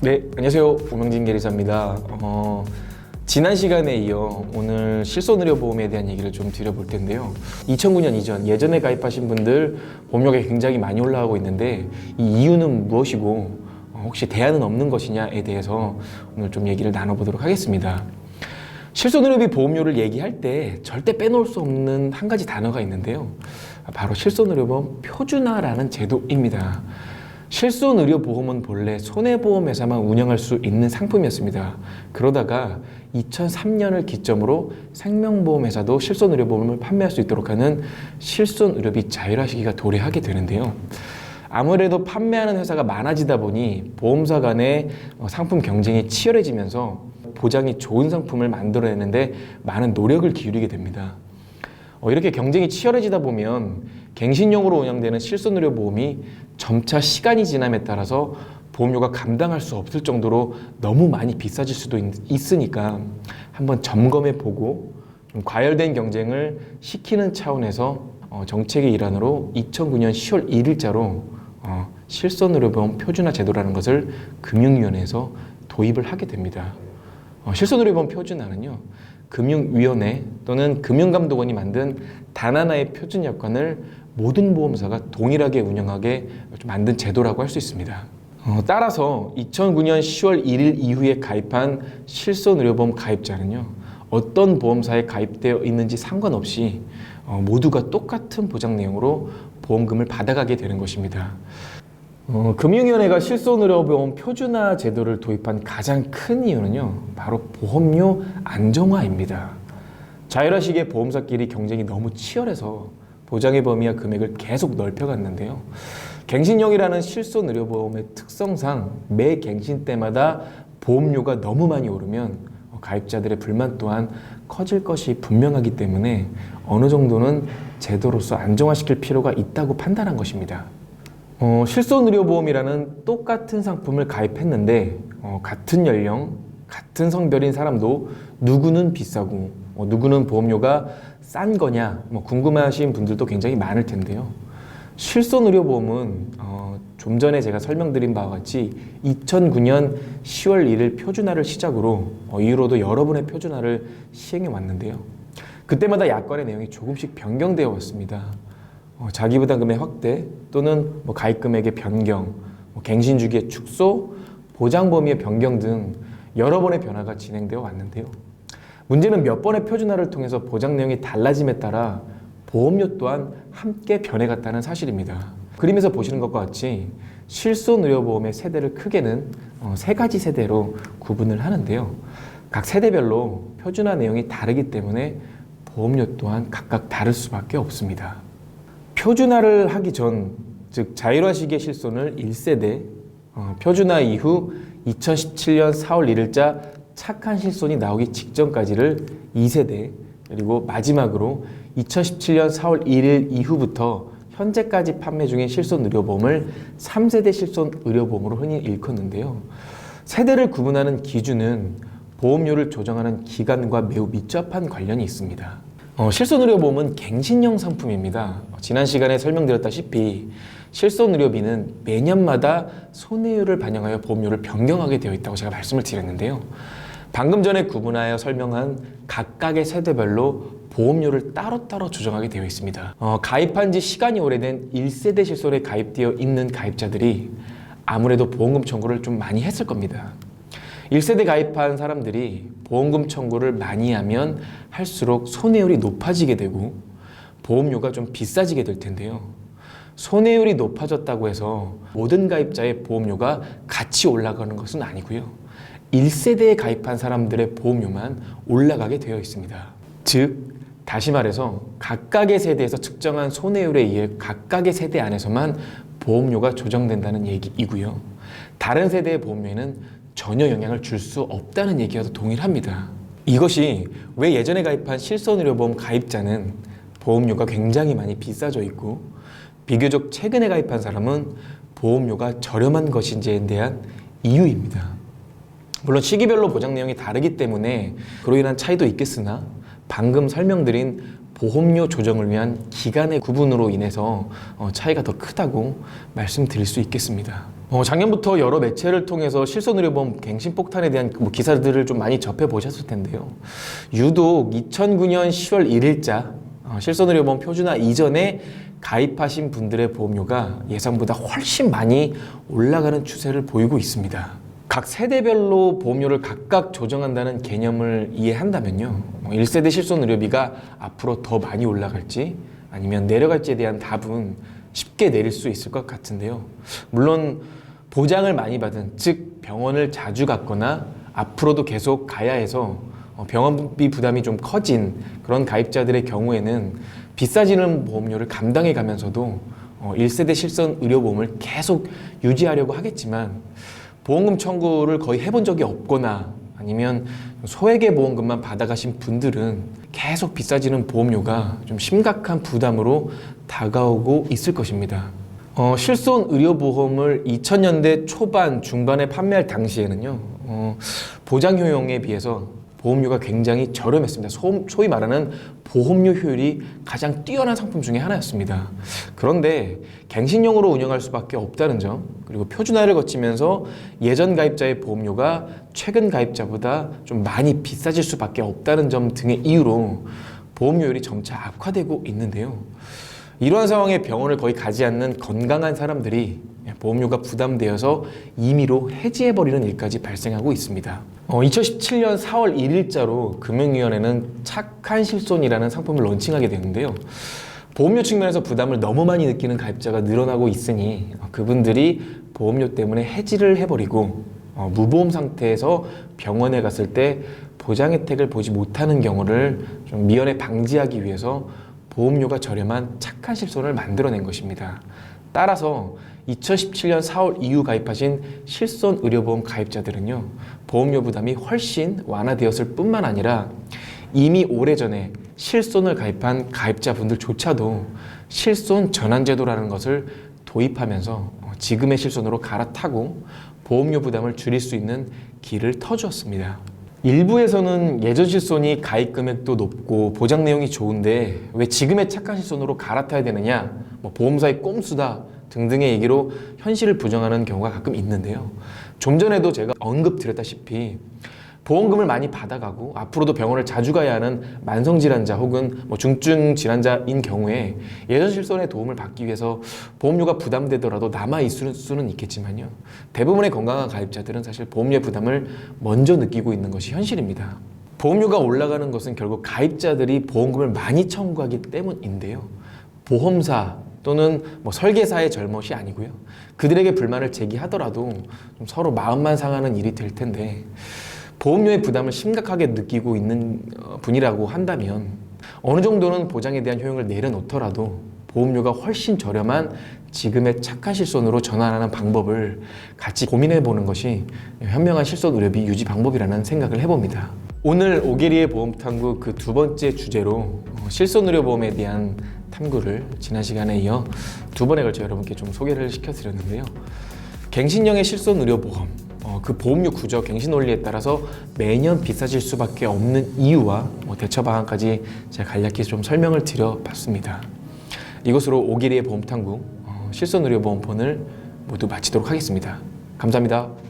네, 안녕하세요. 오명진 계리사입니다. 어, 지난 시간에 이어 오늘 실손의료보험에 대한 얘기를 좀 드려볼 텐데요. 2009년 이전 예전에 가입하신 분들 보험료가 굉장히 많이 올라가고 있는데 이 이유는 무엇이고 어, 혹시 대안은 없는 것이냐에 대해서 오늘 좀 얘기를 나눠보도록 하겠습니다. 실손의료비 보험료를 얘기할 때 절대 빼놓을 수 없는 한 가지 단어가 있는데요. 바로 실손의료보험 표준화라는 제도입니다. 실손 의료 보험은 본래 손해보험회사만 운영할 수 있는 상품이었습니다. 그러다가 2003년을 기점으로 생명보험회사도 실손 의료 보험을 판매할 수 있도록 하는 실손 의료비 자율화 시기가 도래하게 되는데요. 아무래도 판매하는 회사가 많아지다 보니 보험사 간의 어, 상품 경쟁이 치열해지면서 보장이 좋은 상품을 만들어내는데 많은 노력을 기울이게 됩니다. 어, 이렇게 경쟁이 치열해지다 보면 갱신용으로 운영되는 실손의료보험이 점차 시간이 지남에 따라서 보험료가 감당할 수 없을 정도로 너무 많이 비싸질 수도 있, 으니까 한번 점검해 보고 좀 과열된 경쟁을 시키는 차원에서 어, 정책의 일환으로 2009년 10월 1일자로 어, 실손의료보험 표준화 제도라는 것을 금융위원회에서 도입을 하게 됩니다. 어, 실손의료보험 표준화는요, 금융위원회 또는 금융감독원이 만든 단 하나의 표준 약관을 모든 보험사가 동일하게 운영하게 좀 만든 제도라고 할 수 있습니다. 어, 따라서 2009년 10월 1일 이후에 가입한 실손의료보험 가입자는요, 어떤 보험사에 가입되어 있는지 상관없이 어, 모두가 똑같은 보장 내용으로 보험금을 받아가게 되는 것입니다. 어, 금융위원회가 실손의료보험 표준화 제도를 도입한 가장 큰 이유는요, 바로 보험료 안정화입니다. 자율화식의 보험사끼리 경쟁이 너무 치열해서 보장의 범위와 금액을 계속 넓혀갔는데요. 갱신형이라는 실손의료보험의 특성상 매 갱신 때마다 보험료가 너무 많이 오르면 가입자들의 불만 또한 커질 것이 분명하기 때문에 어느 정도는 제도로서 안정화시킬 필요가 있다고 판단한 것입니다. 어, 실손의료보험이라는 똑같은 상품을 가입했는데 어, 같은 연령, 같은 성별인 사람도 누구는 비싸고 어, 누구는 보험료가 싼 거냐 뭐 궁금하신 분들도 굉장히 많을 텐데요. 실손의료보험은 어, 좀 전에 제가 설명드린 바와 같이 2009년 10월 1일 표준화를 시작으로 어, 이후로도 여러 번의 표준화를 시행해 왔는데요. 그때마다 약관의 내용이 조금씩 변경되어 왔습니다. 어, 자기부담금의 확대 또는 뭐 가입 금액의 변경, 뭐 갱신 주기의 축소, 보장 범위의 변경 등 여러 번의 변화가 진행되어 왔는데요. 문제는 몇 번의 표준화를 통해서 보장 내용이 달라짐에 따라 보험료 또한 함께 변해갔다는 사실입니다. 그림에서 보시는 것과 같이 실손의료보험의 세대를 크게는 어, 세 가지 세대로 구분을 하는데요. 각 세대별로 표준화 내용이 다르기 때문에 보험료 또한 각각 다를 수밖에 없습니다. 표준화를 하기 전, 즉 자율화식의 실손을 1세대, 어, 표준화 이후 2017년 4월 1일자 착한 실손이 나오기 직전까지를 2세대, 그리고 마지막으로 2017년 4월 1일 이후부터 현재까지 판매 중인 실손 의료보험을 3세대 실손 의료보험으로 흔히 일컫는데요. 세대를 구분하는 기준은 보험료를 조정하는 기간과 매우 밀접한 관련이 있습니다. 어, 실손의료보험은 갱신형 상품입니다. 어, 지난 시간에 설명드렸다시피 실손의료비는 매년마다 손해율을 반영하여 보험료를 변경하게 되어 있다고 제가 말씀을 드렸는데요. 방금 전에 구분하여 설명한 각각의 세대별로 보험료를 따로따로 조정하게 되어 있습니다. 어, 가입한 지 시간이 오래된 1세대 실손에 가입되어 있는 가입자들이 아무래도 보험금 청구를 좀 많이 했을 겁니다. 1세대 가입한 사람들이 보험금 청구를 많이 하면 할수록 손해율이 높아지게 되고 보험료가 좀 비싸지게 될 텐데요. 손해율이 높아졌다고 해서 모든 가입자의 보험료가 같이 올라가는 것은 아니고요. 1세대에 가입한 사람들의 보험료만 올라가게 되어 있습니다. 즉, 다시 말해서 각각의 세대에서 측정한 손해율에 의해 각각의 세대 안에서만 보험료가 조정된다는 얘기이고요. 다른 세대의 보험료에는 전혀 영향을 줄 수 없다는 얘기와도 동일합니다. 이것이 왜 예전에 가입한 실손의료보험 가입자는 보험료가 굉장히 많이 비싸져 있고 비교적 최근에 가입한 사람은 보험료가 저렴한 것인지에 대한 이유입니다. 물론 시기별로 보장 내용이 다르기 때문에 그로 인한 차이도 있겠으나 방금 설명드린 보험료 조정을 위한 기간의 구분으로 인해서 어, 차이가 더 크다고 말씀드릴 수 있겠습니다. 어, 작년부터 여러 매체를 통해서 실손 의료보험 갱신 폭탄에 대한 뭐 기사들을 좀 많이 접해 보셨을 텐데요. 유독 2009년 10월 1일자 어, 실손 의료보험 표준화 이전에 가입하신 분들의 보험료가 예상보다 훨씬 많이 올라가는 추세를 보이고 있습니다. 각 세대별로 보험료를 각각 조정한다는 개념을 이해한다면요. 어, 1세대 실손 의료비가 앞으로 더 많이 올라갈지 아니면 내려갈지에 대한 답은 쉽게 내릴 수 있을 것 같은데요. 물론 보장을 많이 받은 즉 병원을 자주 갔거나 앞으로도 계속 가야 해서 어, 병원비 부담이 좀 커진 그런 가입자들의 경우에는 비싸지는 보험료를 감당해 가면서도 어, 1세대 실손 의료보험을 계속 유지하려고 하겠지만 보험금 청구를 거의 해본 적이 없거나 아니면 소액의 보험금만 받아가신 분들은 계속 비싸지는 보험료가 좀 심각한 부담으로 다가오고 있을 것입니다. 어, 실손 의료보험을 2000년대 초반, 중반에 판매할 당시에는요, 어, 보장 효용에 비해서 보험료가 굉장히 저렴했습니다. 소, 소위 말하는 보험료 효율이 가장 뛰어난 상품 중에 하나였습니다. 그런데 갱신형으로 운영할 수밖에 없다는 점, 그리고 표준화를 거치면서 예전 가입자의 보험료가 최근 가입자보다 좀 많이 비싸질 수밖에 없다는 점 등의 이유로 보험료율이 점차 악화되고 있는데요. 이러한 상황에 병원을 거의 가지 않는 건강한 사람들이 보험료가 부담되어서 임의로 해지해버리는 일까지 발생하고 있습니다. 어, 2017년 4월 1일자로 금융위원회는 착한 실손이라는 상품을 론칭하게 되는데요. 보험료 측면에서 부담을 너무 많이 느끼는 가입자가 늘어나고 있으니 어, 그분들이 보험료 때문에 해지를 해버리고 어, 무보험 상태에서 병원에 갔을 때 보장 혜택을 보지 못하는 경우를 좀 미연에 방지하기 위해서 보험료가 저렴한 착한 실손을 만들어낸 것입니다. 따라서 2017년 4월 이후 가입하신 실손 의료보험 가입자들은요, 보험료 부담이 훨씬 완화되었을 뿐만 아니라 이미 오래전에 실손을 가입한 가입자분들조차도 실손 전환제도라는 것을 도입하면서 어, 지금의 실손으로 갈아타고 보험료 부담을 줄일 수 있는 길을 터주었습니다. 일부에서는 예전 실손이 가입 금액도 높고 보장 내용이 좋은데 왜 지금의 착한 실손으로 갈아타야 되느냐, 뭐 보험사의 꼼수다 등등의 얘기로 현실을 부정하는 경우가 가끔 있는데요. 좀 전에도 제가 언급드렸다시피 보험금을 많이 받아가고 앞으로도 병원을 자주 가야 하는 만성 질환자 혹은 뭐 중증 질환자인 경우에 예전 실손의 도움을 받기 위해서 보험료가 부담되더라도 남아 있을 수는 있겠지만요. 대부분의 건강한 가입자들은 사실 보험료 부담을 먼저 느끼고 있는 것이 현실입니다. 보험료가 올라가는 것은 결국 가입자들이 보험금을 많이 청구하기 때문인데요. 보험사 또는 뭐 설계사의 잘못이 아니고요. 그들에게 불만을 제기하더라도 좀 서로 마음만 상하는 일이 될 텐데 보험료의 부담을 심각하게 느끼고 있는 어, 분이라고 한다면 어느 정도는 보장에 대한 효용을 내려놓더라도 보험료가 훨씬 저렴한 지금의 착한 실손으로 전환하는 방법을 같이 고민해 보는 것이 현명한 실손 의료비 유지 방법이라는 생각을 해봅니다. 오늘 오게리의 보험 탐구 그 두 번째 주제로 어, 실손 의료 보험에 대한 탐구를 지난 시간에 이어 두 번에 걸쳐 여러분께 좀 소개를 시켜드렸는데요. 갱신형의 실손 의료 보험 어, 그 보험료 구조, 갱신 원리에 따라서 매년 비싸질 수밖에 없는 이유와 뭐 대처 방안까지 제가 간략히 좀 설명을 드려봤습니다. 이것으로 오기리의 보험 탐구 어, 실손 의료 보험폰을 모두 마치도록 하겠습니다. 감사합니다.